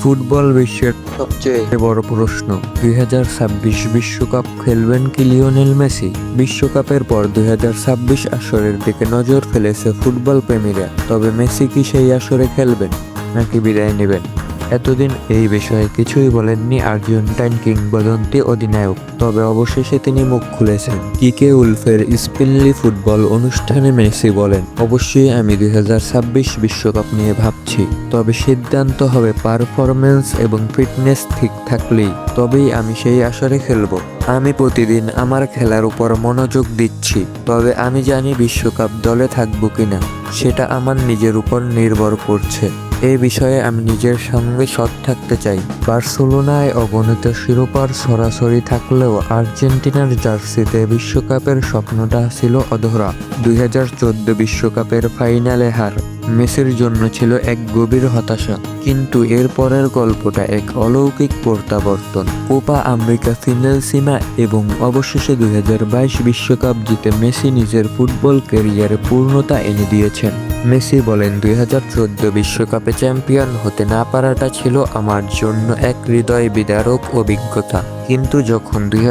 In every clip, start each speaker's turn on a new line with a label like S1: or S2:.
S1: Football বিশ্বের সবচেয়ে বড় প্রশ্ন। দুই বিশ্বকাপ খেলবেন কি লিওনেল মেসি? বিশ্বকাপের পর দুই হাজার ছাব্বিশ আসরের দিকে নজর ফেলেছে ফুটবল প্রেমীরা। তবে মেসি কি সেই আসরে খেলবেন, নাকি বিদায় নেবেন? এতদিন এই বিষয়ে কিছুই বলেননি আর্জেন্টাইন কিংবদন্তি অধিনায়ক। তবে অবশেষে তিনি মুখ খুলেছেন। কিকে উলফের স্পিনলি ফুটবল অনুষ্ঠানে মেসি বলেন, অবশ্যই আমি দুই বিশ্বকাপ নিয়ে ভাবছি। তবে সিদ্ধান্ত হবে পারফরমেন্স এবং ফিটনেস ঠিক থাকলেই। তবেই আমি সেই আসরে খেলব। আমি প্রতিদিন আমার খেলার উপর মনোযোগ দিচ্ছি। তবে আমি জানি বিশ্বকাপ দলে থাকব কিনা। সেটা আমার নিজের উপর নির্ভর করছে। এই বিষয়ে আমি নিজের সঙ্গে সৎ থাকতে চাই। বার্সেলোনায় অগণিত শিরোপার সরাসরি থাকলেও আর্জেন্টিনার জার্সিতে বিশ্বকাপের স্বপ্নটা ছিল অধরা। দুই বিশ্বকাপের ফাইনালে হার মেসির জন্য ছিল এক গভীর হতাশা। কিন্তু এর পরের গল্পটা এক অলৌকিক প্রত্যাবর্তন। কোপা আমেরিকা ফিনাল সীমা এবং অবশেষে দুই বিশ্বকাপ জিতে মেসি নিজের ফুটবল ক্যারিয়ারে পূর্ণতা এনে দিয়েছেন। মেসি বলেন, দুই বিশ্বকাপে চ্যাম্পিয়ন হতে না পারাটা ছিল আমার জন্য এক হৃদয় বিদারক অভিজ্ঞতা। কিন্তু যখন দুই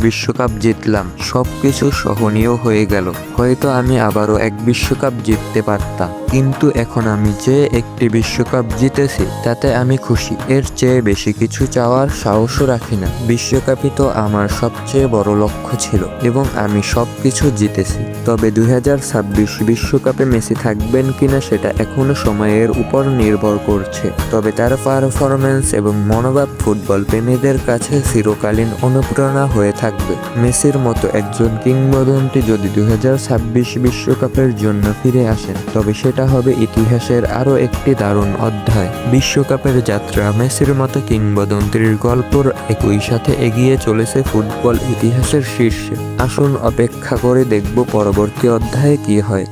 S1: বিশ্বকাপ জিতলাম, সবকিছু সহনীয় হয়ে গেল। হয়তো আমি আবারও এক বিশ্বকাপ জিততে পারতাম। কিন্তু এখন আমি যে একটি বিশ্বকাপ জিতেছি, তাতে আমি খুশি। এর চেয়ে বেশি কিছু চাওয়ার সাহসও রাখি না। বিশ্বকাপই তো আমার সবচেয়ে বড় লক্ষ্য ছিল এবং আমি সব কিছু জিতেছি। তবে দুই বিশ্বকাপে মেসি থাকবেন কিনা সেটা এখনও সময়ের উপর নির্ভর করছে। তবে তার পারফরমেন্স এবং মনোভাব ফুটবল প্রেমীদের কাছে চিরকালীন অনুপ্রেরণা হয়ে থাকবে। মেসির মতো একজন কিংবদন্তি যদি দুই বিশ্বকাপের জন্য ফিরে আসেন, তবে সেটা হবে ইতিহাসের আরও একটি দারুণ অধ্যায়। বিশ্বকাপের যাত্রা মেসির মতো কিংবদন্তির গল্পর একই সাথে এগিয়ে চলেছে ফুটবল ইতিহাসের শীর্ষে। আসুন অপেক্ষা করে দেখব পরবর্তী অধ্যায়ে কি হয়।